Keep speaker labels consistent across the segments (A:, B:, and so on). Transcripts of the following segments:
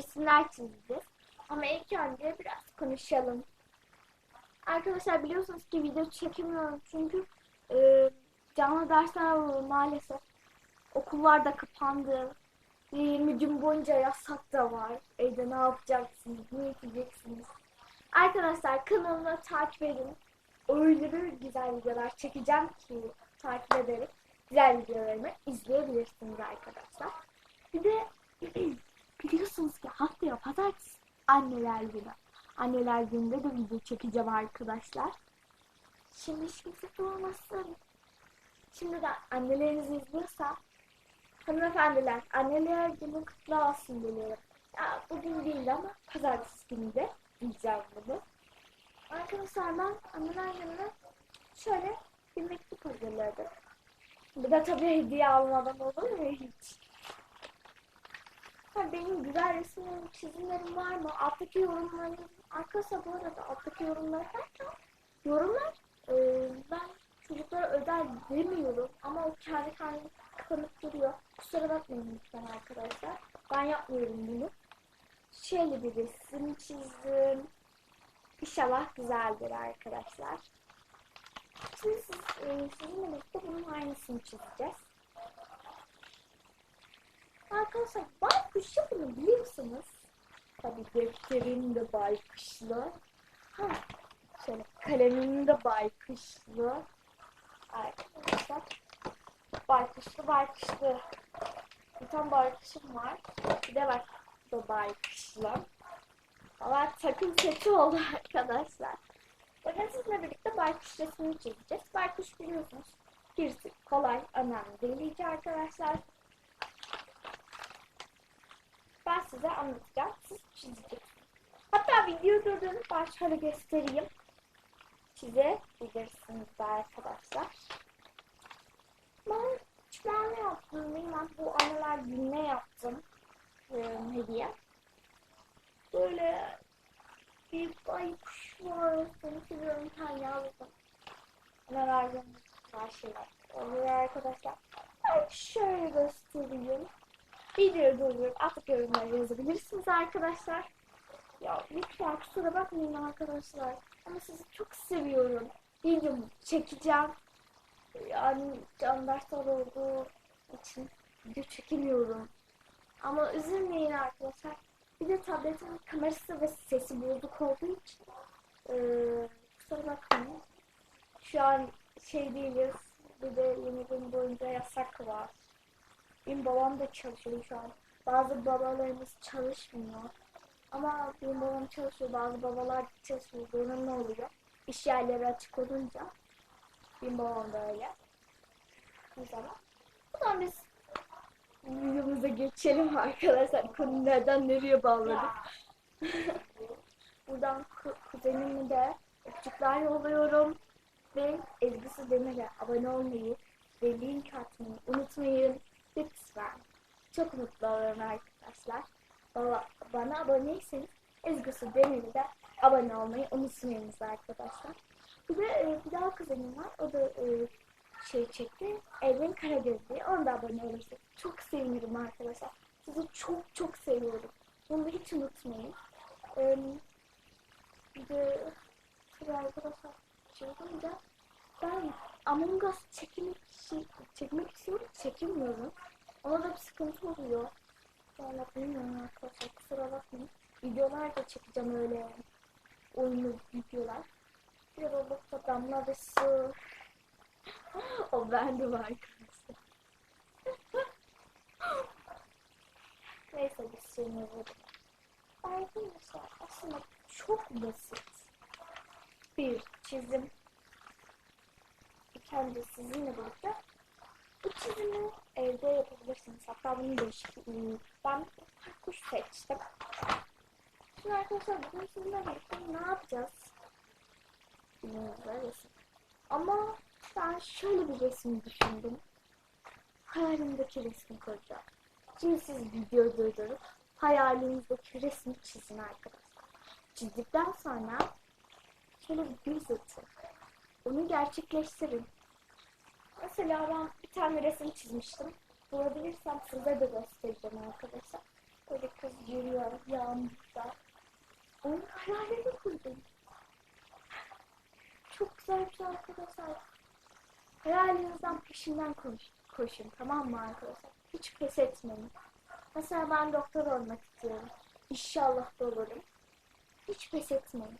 A: resimler çizeceğiz. Ama ilk önce biraz konuşalım. Arkadaşlar biliyorsunuz ki video çekemiyorum çünkü e, canlı dersler var maalesef. Okullar da kapandı. 20 gün boyunca yasak da var. Evde ne yapacaksınız, ne yapacağksınız? Arkadaşlar kanalımı takip edin. Öyle bir güzel videolar çekeceğim ki takip ederek güzel videolarımı izleyebilirsiniz arkadaşlar. Bir de biliyorsunuz ki haftaya pazartesi anneler günü. Anneler gününde de video çekeceğim arkadaşlar. Şimdi hiç kimse sormasın. Şimdi de anneleriniz izliyorsa hanımefendiler anneler günü kutlu olsun diliyorum. Ya bugün değil ama pazartesi günü de diyeceğim bunu. Arkadaşlar ben anneler gününe şöyle bir mektup hazırladım. Bu da tabii hediye almadan olur mu hiç? Ha, benim güzel resimlerim, çizimlerim var mı? Alttaki yorumları, arkadaşlar bu arada alttaki yorumlar derken yorumlar e, ben çocuklara özel demiyorum ama o kendi kendine kapanıp duruyor. Kusura bakmayın lütfen arkadaşlar. Ben yapmıyorum bunu. Şöyle bir resim çizdim. İnşallah güzeldir arkadaşlar. Şimdi siz, e, sizinle birlikte bunun aynısını çizeceğiz. Arkadaşlar baykuş yapını biliyorsunuz. Tabii defterim de baykuşlu. Ha, şöyle kalemim de baykuşlu. Arkadaşlar baykuşlu baykuşlu. Bir tane baykuşum var. Bir de bak da baykuşlu. Valla takım seti oldu arkadaşlar. Bugün sizinle birlikte baykuş resmini çizeceğiz. Baykuş biliyorsunuz. Birisi kolay, önemli değil arkadaşlar. Ben size anlatacağım. Siz çizeceksiniz. Hatta video durduğunu ben şöyle göstereyim. Çizebilirsiniz de arkadaşlar. Ben ne yaptım bilmem. Bu anılar gününe yaptım. Ee, hediye. Böyle bir baykuş var. Seni seviyorum sen yavrum. Anılar günü güzel şeyler. Oluyor arkadaşlar. Ben şöyle göstereyim. Videoyu durdurup artık yorumları yazabilirsiniz arkadaşlar. Ya lütfen kusura bakmayın arkadaşlar. Ama sizi çok seviyorum. Videomu çekeceğim. Yani can dersler olduğu için video çekemiyorum. Ama üzülmeyin arkadaşlar. Bir de tabletin kamerası ve sesi bozuk olduğu için ee, kusura bakmayın. Şu an şey değiliz. Bir de yeni gün boyunca yasak var. Benim babam da çalışıyor şu an. Bazı babalarımız çalışmıyor. Ama benim babam çalışıyor. Bazı babalar çalışmıyor. Bunun ne oluyor? İş yerleri açık olunca. Benim babam da öyle. O zaman. Zaman biz videomuza geçelim arkadaşlar. Konu nereden nereye bağladık. Buradan ku kuzenimi de öpücükler yolluyorum. Ve Ezgisi Demir'e abone olmayı ve link atmayı unutmayın. Lütfen. Çok mutlu olurum arkadaşlar. Bana, bana aboneyseniz Ezgisi Demir'e de abone olmayı unutmayınız arkadaşlar. Bir de e, bir daha kuzenim var. O da e, şey çekti. Evren Karagöz diye. Onu da abone olursanız. Çok sevinirim arkadaşlar. Sizi çok çok seviyorum. Bunu hiç unutmayın. E, bir de arkadaşlar şey olunca ben Among Us çekmek, şey, çekmek istiyorum, çekemiyorum. Ona da bir sıkıntı oluyor. Valla bilmiyorum arkadaşlar, kusura bakmayın. Videolar da çekeceğim öyle oyunlu videolar. Bir de Roblox'ta damla ve su. o bende var arkadaşlar. Neyse biz şimdi vuralım. Arkadaşlar aslında çok basit. Bir çizim kendi sizinle birlikte bu çizimi evde yapabilirsiniz. Hatta bunu değişikliğini ben kuş seçtim. Şimdi arkadaşlar bugün sizinle birlikte ne yapacağız? Bilmiyorum resim. Ama ben şöyle bir resim düşündüm. Hayalimdeki resmi koyacağım. Şimdi siz video durdurup hayalinizdeki resmi çizin arkadaşlar. Çizdikten sonra şöyle bir göz atın. Onu gerçekleştirin. Mesela ben bir tane resim çizmiştim. Bulabilirsem size de göstereceğim arkadaşlar. Böyle kız yürüyor yağmurda. Onun hayalini kurdum. Çok güzel bir şey arkadaşlar. Hayalinizden peşinden koş, koşun tamam mı arkadaşlar? Hiç pes etmeyin. Mesela ben doktor olmak istiyorum. İnşallah da olurum. Hiç pes etmeyin.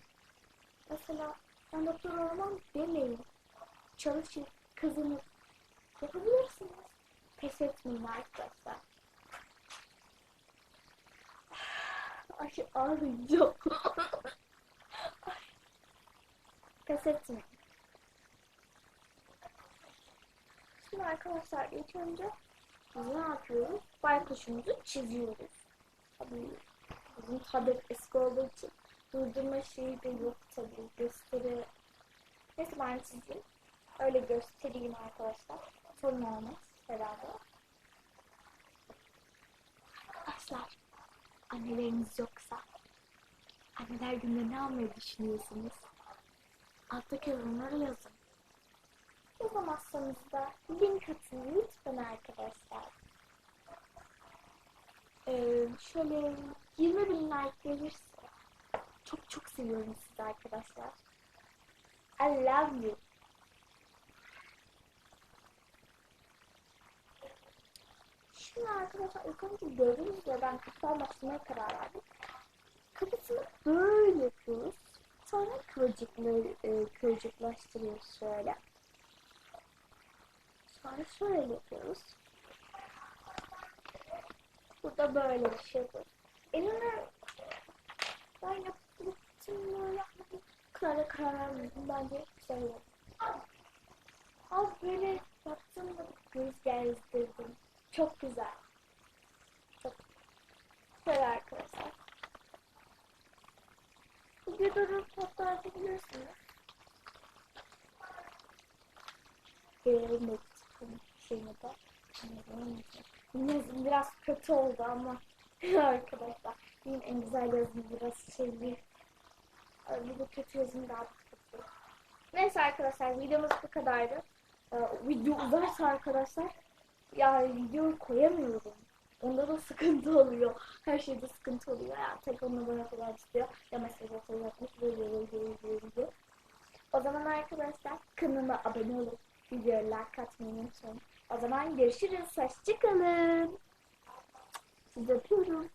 A: Mesela ben doktor olmam demeyin. Çalışın, kazanın. Yapabilirsiniz. Pes etmeyin arkadaşlar. Ay ağlayacağım. Ay. Pes etmeyin. Şimdi arkadaşlar ilk önce ne yapıyoruz? Baykuşumuzu çiziyoruz. Tabii bizim tablet eski olduğu için durdurma şeyi de yok tabii. Gösteri. Neyse ben çizeyim. Öyle göstereyim arkadaşlar. Sorun olmaz herhalde. Arkadaşlar anneleriniz yoksa anneler günde ne yapmayı düşünüyorsunuz? Alttaki yorumlara yazın. Yazamazsanız da link atın lütfen arkadaşlar. Ee, şöyle 20 bin like gelirse çok çok seviyorum sizi arkadaşlar. I love you. Şimdi arkadaşlar ilk önce gördüğünüz üzere ben kapıdan başlamaya karar verdim. Kapısını böyle yapıyoruz. Sonra kıvırcıkları e, kıvırcıklaştırıyoruz şöyle. Sonra şöyle yapıyoruz. Burada böyle bir şey var. Elimle ben yaptım böyle yapmadım. Karar karar vermedim. Bence güzel oldu. Az böyle yaptım da göz gezdirdim. Çok güzel. Çok güzel arkadaşlar. Bu videoyu fotoğraf edebilirsiniz. Gelelim şeyini de. Yazım biraz kötü oldu ama arkadaşlar. Benim en güzel yazım biraz şeyli. Bir de kötü yazım daha kötü. Neyse arkadaşlar videomuz bu kadardı. Ee, video uzarsa arkadaşlar ya video koyamıyorum. Onda da sıkıntı oluyor. Her şeyde sıkıntı oluyor. Ya telefonla bana kadar istiyor. Ya mesaj atıyor yapmış böyle böyle böyle böyle. O zaman arkadaşlar kanalıma abone olup videoya like atmayı unutmayın. O zaman görüşürüz. Hoşçakalın. Sizi öpüyorum.